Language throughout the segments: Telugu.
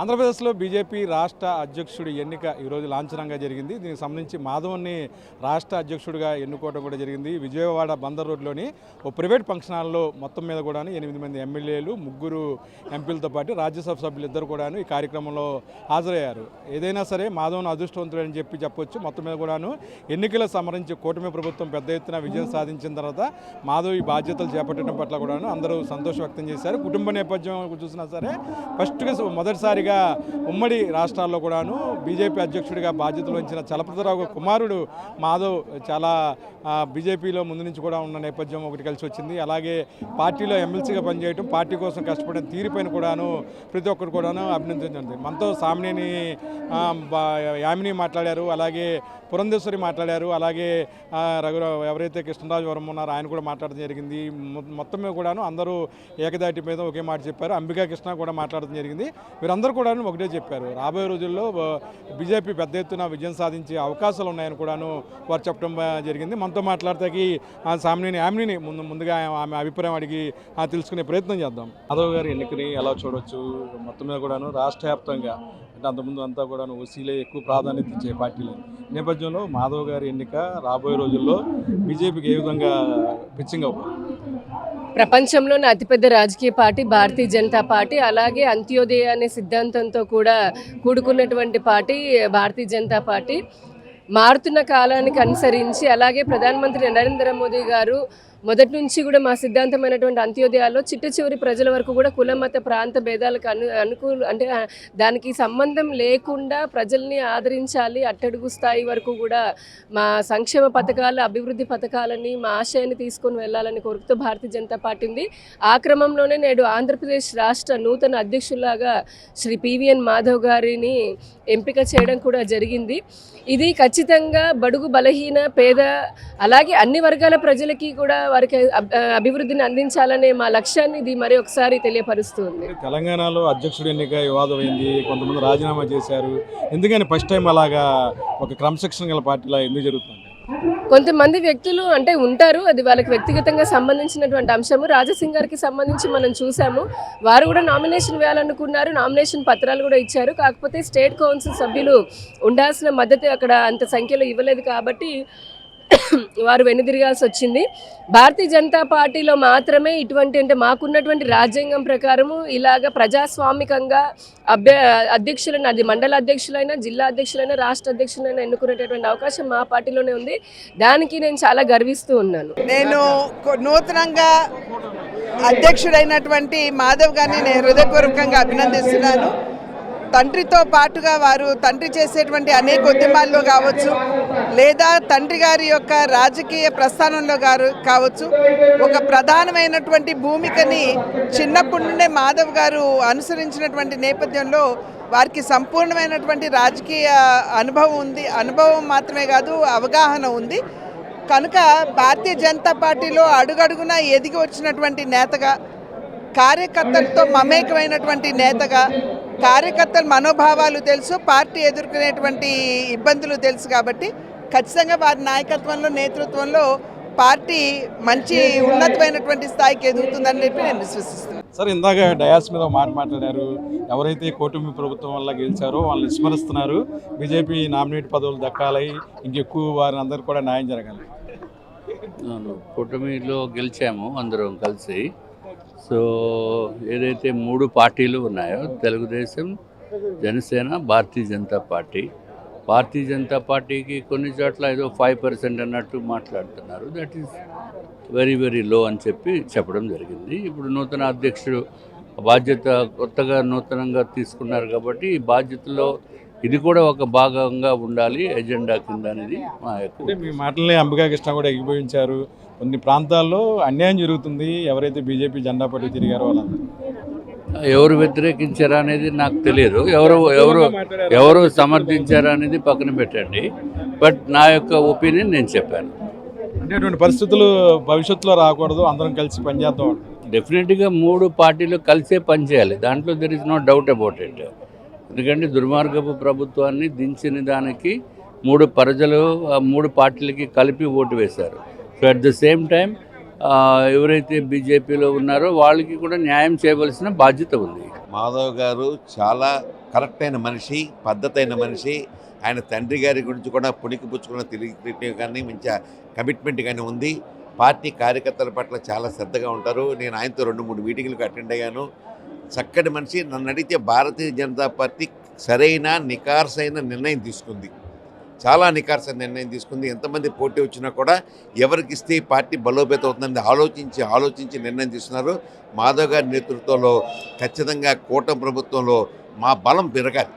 ఆంధ్రప్రదేశ్లో బీజేపీ రాష్ట్ర అధ్యక్షుడి ఎన్నిక ఈరోజు లాంఛనంగా జరిగింది. దీనికి సంబంధించి మాధవన్ని రాష్ట్ర అధ్యక్షుడిగా ఎన్నుకోవడం కూడా జరిగింది. విజయవాడ బందర్ రోడ్లోని ఓ ప్రైవేట్ ఫంక్షన్ హాల్లో మొత్తం మీద కూడా ఎనిమిది మంది ఎమ్మెల్యేలు ముగ్గురు ఎంపీలతో పాటు రాజ్యసభ సభ్యులు ఇద్దరు కూడా ఈ కార్యక్రమంలో హాజరయ్యారు. ఏదైనా సరే మాధవన్ అదృష్టవంతుడని చెప్పి చెప్పొచ్చు. మొత్తం మీద కూడాను ఎన్నికలు సమరించి కూటమి ప్రభుత్వం పెద్ద ఎత్తున విజయం సాధించిన తర్వాత మాధవ్ ఈ బాధ్యతలు చేపట్టడం పట్ల కూడాను అందరూ సంతోషం వ్యక్తం చేశారు. కుటుంబ నేపథ్యం చూసినా సరే ఫస్ట్గా మొదటిసారిగా ఉమ్మడి రాష్ట్రాల్లో కూడాను బీజేపీ అధ్యక్షుడిగా బాధ్యతలు వహించిన చలపతిరావు కుమారుడు మాధవ్ చాలా బీజేపీలో ముందు నుంచి కూడా ఉన్న నేపథ్యం ఒకటి కలిసి వచ్చింది. అలాగే పార్టీలో ఎమ్మెల్సీగా పనిచేయటం పార్టీ కోసం కష్టపడిన తీరుపైన కూడాను ప్రతి ఒక్కరు కూడాను అభినందించింది మనతో సామినేని బా- యామిని మాట్లాడారు అలాగే పురంధేశ్వరి మాట్లాడారు అలాగే ఆ, రఘు ఎవరైతే కృష్ణరాజు వరం ఉన్నారో ఆయన కూడా మాట్లాడడం జరిగింది. మొత్తం మీద కూడాను అందరూ ఏకదాటి మీద ఒకే మాట చెప్పారు. అంబికా కృష్ణ కూడా మాట్లాడడం జరిగింది. వీరందరూ కూడా ఒకటే చెప్పారు. రాబోయే రోజుల్లో బీజేపీ పెద్ద ఎత్తున విజయం సాధించే అవకాశాలు ఉన్నాయని కూడాను వారు చెప్పడం జరిగింది. మనతో మాట్లాడతాకి ఆ సామినేని ముందు ముందుగా ఆమె అభిప్రాయం అడిగి తెలుసుకునే ప్రయత్నం చేద్దాం. మాధవ్ గారి ఎన్నికని ఎలా చూడొచ్చు? మొత్తం మీద కూడాను రాష్ట్ర వ్యాప్తంగా అంటే అంతకుముందు అంతా కూడాను ఓసీలే ఎక్కువ ప్రాధాన్యత ఇచ్చే పార్టీలు. నేపథ్యంలో మాధవ్ గారి ఎన్నిక రాబోయే రోజుల్లో బీజేపీకి ఏ విధంగా పిచ్చింగ్ అవ్వాలి ప్రపంచంలోని అతిపెద్ద రాజకీయ పార్టీ భారతీయ జనతా పార్టీ అలాగే అంత్యోదయ అనే సిద్ధాంతంతో కూడా కూడుకున్నటువంటి పార్టీ భారతీయ జనతా పార్టీ. మారుతున్న కాలానికి అనుసరించి అలాగే ప్రధానమంత్రి నరేంద్ర మోదీ గారు మొదటి నుంచి కూడా మా సిద్ధాంతమైనటువంటి అంత్యోదయాల్లో చిట్ట చివరి ప్రజల వరకు కూడా కుల మత ప్రాంత భేదాలకు అను అనుకూల అంటే దానికి సంబంధం లేకుండా ప్రజల్ని ఆదరించాలి అట్టడుగు స్థాయి వరకు కూడా మా సంక్షేమ పథకాలు అభివృద్ధి పథకాలని మా ఆశయాన్ని తీసుకొని వెళ్ళాలని కోరుకుతూ భారతీయ జనతా పార్టీ ఉంది. ఆ క్రమంలోనే నేడు ఆంధ్రప్రదేశ్ రాష్ట్ర నూతన అధ్యక్షులాగా శ్రీ పివిఎన్ మాధవ్ గారిని ఎంపిక చేయడం కూడా జరిగింది. ఇది ఖచ్చితంగా బడుగు బలహీన పేద అలాగే అన్ని వర్గాల ప్రజలకి కూడా వారికి అభివృద్ధిని అందించాలనే మా లక్ష్యాన్ని ఇది మరి ఒకసారి తెలియపరుస్తుంది. తెలంగాణలో అధ్యక్షుడి ఎన్నిక వివాదమైంది కొంతమంది రాజీనామా చేశారు. ఎందుకని ఫస్ట్ టైం అలాగా ఒక క్రమశిక్షణ గల పార్టీలా ఎందుకు జరుగుతుంది? కొంతమంది వ్యక్తులు అంటే ఉంటారు అది వాళ్ళకి వ్యక్తిగతంగా సంబంధించినటువంటి అంశము. రాజసింగ్ గారికి సంబంధించి మనం చూసాము. వారు కూడా నామినేషన్ వేయాలనుకున్నారు నామినేషన్ పత్రాలు కూడా ఇచ్చారు. కాకపోతే స్టేట్ కౌన్సిల్ సభ్యులు ఉండాల్సిన మద్దతు అక్కడ అంత సంఖ్యలో ఇవ్వలేదు కాబట్టి వారు వెనుదిరగాల్సి వచ్చింది భారతీయ జనతా పార్టీలో మాత్రమే ఇటువంటి అంటే మాకున్నటువంటి రాజ్యాంగం ప్రకారము ఇలాగ ప్రజాస్వామికంగా అభ్య అధ్యక్షులైన అది మండల అధ్యక్షులైనా జిల్లా అధ్యక్షులైనా రాష్ట్ర అధ్యక్షులైనా ఎన్నుకునేటటువంటి అవకాశం మా పార్టీలోనే ఉంది. దానికి నేను చాలా గర్విస్తూ ఉన్నాను. నేను నూతనంగా అధ్యక్షుడైనటువంటి మాధవ్ గారిని నేను హృదయపూర్వకంగా అభినందిస్తున్నాను. తండ్రితో పాటుగా వారు తండ్రి చేసేటువంటి అనేక ఉద్యమాల్లో కావచ్చు లేదా తండ్రి గారి యొక్క రాజకీయ ప్రస్థానంలో గారు కావచ్చు ఒక ప్రధానమైనటువంటి భూమికని చిన్నప్పటి నుండే మాధవ్ గారు అనుసరించినటువంటి నేపథ్యంలో వారికి సంపూర్ణమైనటువంటి రాజకీయ అనుభవం ఉంది. అనుభవం మాత్రమే కాదు అవగాహన ఉంది. కనుక భారతీయ జనతా పార్టీలో అడుగడుగునా ఎదిగి వచ్చినటువంటి నేతగా కార్యకర్తలతో మమేకమైనటువంటి నేతగా కార్యకర్తల మనోభావాలు తెలుసు పార్టీ ఎదుర్కొనేటువంటి ఇబ్బందులు తెలుసు కాబట్టి ఖచ్చితంగా వారి నాయకత్వంలో నేతృత్వంలో పార్టీ మంచి ఉన్నతమైనటువంటి స్థాయికి ఎదుగుతుందని చెప్పి నేను విశ్వసిస్తున్నాను. సార్ ఇందాక డయాస్ మీద మాట మాట్లాడారు. ఎవరైతే కూటమి ప్రభుత్వం వల్ల గెలిచారో వాళ్ళని విస్మరిస్తున్నారు. బీజేపీ నామినేట్ పదవులు దక్కాలి ఇంకెక్కువ వారిని అందరూ కూడా న్యాయం జరగాలి. కూటమిలో గెలిచాము అందరం కలిసి. సో ఏదైతే మూడు పార్టీలు ఉన్నాయో తెలుగుదేశం జనసేన భారతీయ జనతా పార్టీ. భారతీయ జనతా పార్టీకి కొన్ని చోట్ల ఏదో ఫైవ్ పర్సెంట్ అన్నట్టు మాట్లాడుతున్నారు. That is very very low అని చెప్పి చెప్పడం జరిగింది. ఇప్పుడు నూతన అధ్యక్షుడు బాధ్యత కొత్తగా నూతనంగా తీసుకున్నారు కాబట్టి ఈ బాధ్యతలో ఇది కూడా ఒక భాగంగా ఉండాలి ఎజెండా కింద అనేది మా యొక్క మీ మాటల్ని అంబికా కృష్ణ కూడా ఎగిపోయించారు. కొన్ని ప్రాంతాల్లో అన్యాయం జరుగుతుంది. ఎవరైతే బీజేపీ జెండా పట్టి తిరిగారో వాళ్ళందరూ. ఎవరు వ్యతిరేకించారా అనేది నాకు తెలియదు. ఎవరు ఎవరు ఎవరు సమర్థించారా అనేది పక్కన పెట్టండి. బట్ నా యొక్క ఒపీనియన్ నేను చెప్పాను. అంటే అటువంటి పరిస్థితులు భవిష్యత్తులో రాకూడదు. అందరం కలిసి పనిచేద్దాం. డెఫినెట్గా మూడు పార్టీలు కలిసే పనిచేయాలి దాంట్లో there is no doubt about it ఎందుకంటే దుర్మార్గపు ప్రభుత్వాన్ని దించిన దానికి మూడు ప్రజలు మూడు పార్టీలకి కలిపి ఓటు వేశారు. So at the same time ఎవరైతే బీజేపీలో ఉన్నారో వాళ్ళకి కూడా న్యాయం చేయవలసిన బాధ్యత ఉంది. మాధవ్ గారు చాలా కరెక్ట్ అయిన మనిషి పద్ధతి మనిషి. ఆయన తండ్రి గారి గురించి కూడా పుణికి పుచ్చుకున్న తెలివి కానీ మంచి కమిట్మెంట్ కానీ ఉంది. పార్టీ కార్యకర్తల పట్ల చాలా శ్రద్ధగా ఉంటారు. నేను ఆయనతో రెండు మూడు మీటింగ్లకు అటెండ్ అయ్యాను. చక్కటి మనిషి నన్ను అడిగితే భారతీయ జనతా పార్టీ సరైన నికార్సైన నిర్ణయం తీసుకుంది. చాలా నికార్సైన నిర్ణయం తీసుకుంది. ఎంతమంది పోటీ వచ్చినా కూడా ఎవరికి ఇస్తే పార్టీ బలోపేతం అవుతుందని ఆలోచించి ఆలోచించి నిర్ణయం తీసుకున్నారు. మాధవ్ గారి నేతృత్వంలో ఖచ్చితంగా కూటమి ప్రభుత్వంలో మా బలం పెరగాలి.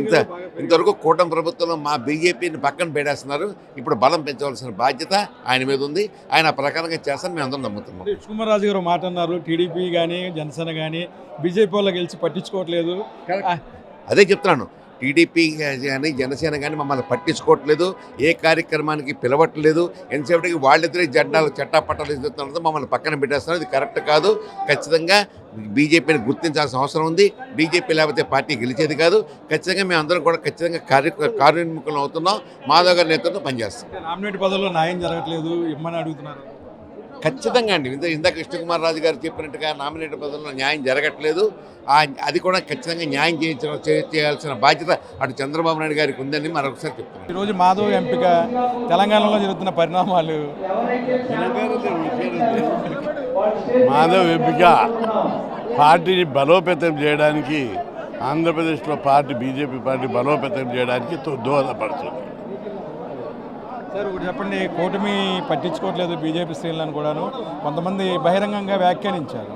ఇంత ఇంతవరకు కూటమి ప్రభుత్వంలో మా బీజేపీని పక్కన పెట్టేస్తున్నారు. ఇప్పుడు బలం పెంచవలసిన బాధ్యత ఆయన మీద ఉంది. ఆయన ఆ ప్రకారంగా చేస్తారని మేము అందరం నమ్ముతున్నాం. అంటే కుమార్ రాజు గారు మాట అన్నారు. టీడీపీ కానీ జనసేన కానీ బీజేపీ వాళ్ళు గెలిచి పట్టించుకోవట్లేదు. అదే చెప్తున్నాను. టీడీపీ కానీ జనసేన కానీ మమ్మల్ని పట్టించుకోవట్లేదు ఏ కార్యక్రమానికి పిలవట్లేదు ఎంతసేపటికి వాళ్ళిద్దరే జెండాలు చట్టాపట్టాలు ఇస్తున్నారు మమ్మల్ని పక్కన పెట్టేస్తున్నారు. ఇది కరెక్ట్ కాదు. ఖచ్చితంగా బీజేపీని గుర్తించాల్సిన అవసరం ఉంది. బీజేపీ లేకపోతే పార్టీ గెలిచేది కాదు. ఖచ్చితంగా మేము కూడా ఖచ్చితంగా కార్య కార్యోన్ముఖం అవుతున్నాం. మాధవ్ గారి నేతృత్వం పనిచేస్తాం. నామినేట్ పదవుల్లో న్యాయం జరగట్లేదు. ఇమ్మని అడుగుతున్నారు. ఖచ్చితంగా అండి. ఇంత ఇందాక కృష్ణకుమార్ రాజు గారు చెప్పినట్టుగా నామినేట్ పదవుల్లో న్యాయం జరగట్లేదు. ఆ అది కూడా ఖచ్చితంగా న్యాయం చేయించడం చే- చేయాల్సిన బాధ్యత అటు చంద్రబాబు నాయుడు గారికి ఉందని మరొకసారి చెప్తున్నాను ఈరోజు మాధవ్ ఎంపిక తెలంగాణలో జరుగుతున్న పరిణామాలు. మాధవ్ ఎంపిక పార్టీని బలోపేతం చేయడానికి ఆంధ్రప్రదేశ్లో పార్టీ బీజేపీ పార్టీ బలోపేతం చేయడానికి దోహదపడుతుంది సార్ ఒకటి చెప్పండి కూటమి పట్టించుకోవట్లేదు బీజేపీ శ్రేణులను కూడాను. కొంతమంది బహిరంగంగా వ్యాఖ్యానించారు.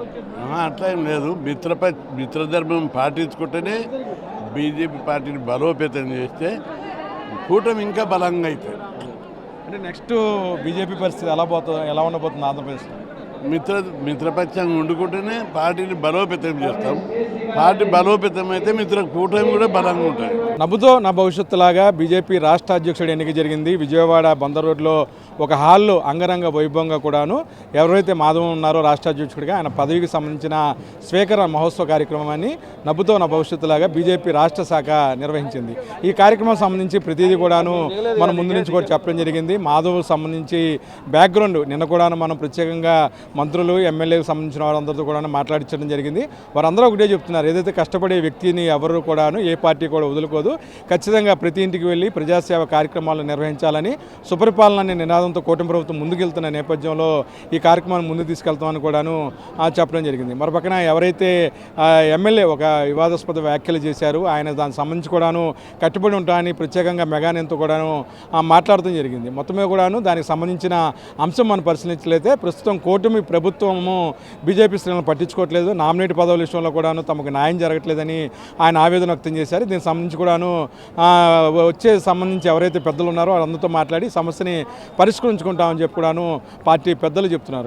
అట్లా ఏం లేదు. మిత్రప మిత్రధర్మం పాటించుకుంటేనే బీజేపీ పార్టీని బలోపేతం చేస్తే కూటమి ఇంకా బలంగా అవుతుంది. అంటే నెక్స్ట్ బీజేపీ పరిస్థితి ఎలా పోతుంది ఎలా ఉండబోతుంది ఆంధ్రప్రదేశ్ మిత్ర మిత్రపక్షంగా వండుకుంటేనే పార్టీని బలోపేతం చేస్తాం. పార్టీ బలోపేతం అయితే మిత్ర కూటమి కూడా బలంగా ఉంటుంది నవ్వుతో నా భవిష్యత్తు లాగా బీజేపీ రాష్ట్ర అధ్యక్షుడు ఎన్నిక జరిగింది. విజయవాడ బందర్ రోడ్లో ఒక హాల్లో అంగరంగ వైభవంగా కూడాను ఎవరైతే మాధవం ఉన్నారో రాష్ట్ర అధ్యక్షుడిగా ఆయన పదవికి సంబంధించిన స్వీకరణ మహోత్సవ కార్యక్రమాన్ని నవ్వుతో నా భవిష్యత్తులాగా బీజేపీ రాష్ట్ర శాఖ నిర్వహించింది. ఈ కార్యక్రమం సంబంధించి ప్రతిదీ కూడాను మనం ముందు నుంచి కూడా చెప్పడం జరిగింది. మాధవ్ సంబంధించి బ్యాక్గ్రౌండ్ నిన్న కూడాను మనం ప్రత్యేకంగా మంత్రులు ఎమ్మెల్యేకి సంబంధించిన వారందరితో కూడా మాట్లాడించడం జరిగింది. వారందరూ ఒకటే చెప్తున్నారు. ఏదైతే కష్టపడే వ్యక్తిని ఎవరు కూడాను ఏ పార్టీ కూడా వదులుకోదు. ఖచ్చితంగా ప్రతి ఇంటికి వెళ్ళి ప్రజాసేవ కార్యక్రమాలు నిర్వహించాలని సుపరిపాలన నినాదం నినాదంతో కూటమి ప్రభుత్వం ముందుకెళ్తున్న నేపథ్యంలో ఈ కార్యక్రమాన్ని ముందుకు తీసుకెళ్తామని కూడాను చెప్పడం జరిగింది. మరో పక్కన ఎవరైతే ఎమ్మెల్యే ఒక వివాదాస్పద వ్యాఖ్యలు చేశారు ఆయన దానికి సంబంధించి కూడాను కట్టుబడి ఉంటామని ప్రత్యేకంగా మెగానేంతో కూడాను మాట్లాడటం జరిగింది. మొత్తమే కూడాను దానికి సంబంధించిన అంశం మనం పరిశీలించలేతే ప్రస్తుతం కూటమి ప్రభుత్వము బీజేపీ శ్రేణులను పట్టించుకోవట్లేదు. నామినేట్ పదవుల విషయంలో కూడాను తమకు న్యాయం జరగట్లేదని ఆయన ఆవేదన వ్యక్తం చేశారు. దీనికి సంబంధించి కూడాను వచ్చే సంబంధించి ఎవరైతే పెద్దలు ఉన్నారో వాళ్ళందరితో మాట్లాడి సమస్యని పరిష్కరించుకుంటామని చెప్పి కూడాను పార్టీ పెద్దలు చెప్తున్నారు.